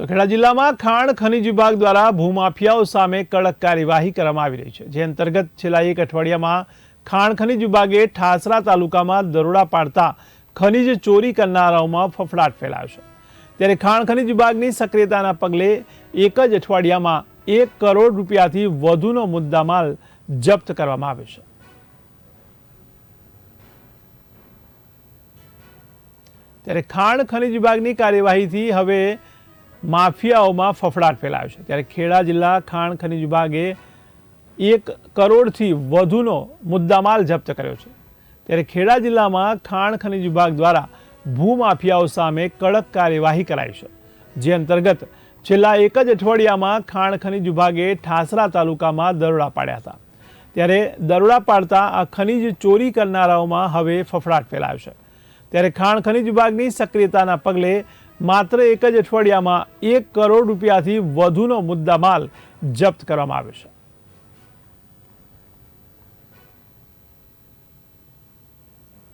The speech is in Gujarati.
તો ખેડા જિલ્લામાં ખાણ ખનીજ વિભાગ દ્વારા ભૂમાફિયાઓ સામે કડક કાર્યવાહી કરવામાં આવી રહી છે, જે અંતર્ગત છેલ્લા એક અઠવાડિયામાં ખાણ ખનીજ વિભાગે ઠાસરા તાલુકામાં દરોડા પાડતા ખનિજ ચોરી કરનારાઓમાં ફફડાટ ફેલાયો છે. ત્યારે ખાણ ખનીજ વિભાગની સક્રિયતાના પગલે એક જ અઠવાડિયામાં એક કરોડ રૂપિયાથી વધુનો મુદ્દામાલ જપ્ત કરવામાં આવ્યો છે. ત્યારે ખાણ ખનીજ વિભાગની કાર્યવાહીથી હવે માફિયાઓમાં ફફડાટ ફેલાયો છે. ત્યારે ખેડા જિલ્લા ખાણ ખનીજ વિભાગે એક કરોડથી વધુનો મુદ્દામાલ જપ્ત કર્યો છે. ત્યારે ખેડા જિલ્લામાં ખાણ ખનીજ વિભાગ દ્વારા ભૂમાફિયાઓ સામે કડક કાર્યવાહી કરાઈ છે. જે અંતર્ગત છેલ્લા એક જ અઠવાડિયામાં ખાણ ખનીજ વિભાગે ઠાસરા તાલુકામાં દરોડા પાડ્યા હતા. ત્યારે દરોડા પાડતા આ ખનિજ ચોરી કરનારાઓમાં હવે ફફડાટ ફેલાયો છે. ત્યારે ખાણ ખનીજ વિભાગની સક્રિયતાના પગલે માત્ર એક જ અઠવાડિયામાં એક કરોડ રૂપિયાથી વધુનો મુદ્દામાલ જપ્ત કરવામાં આવ્યો છે.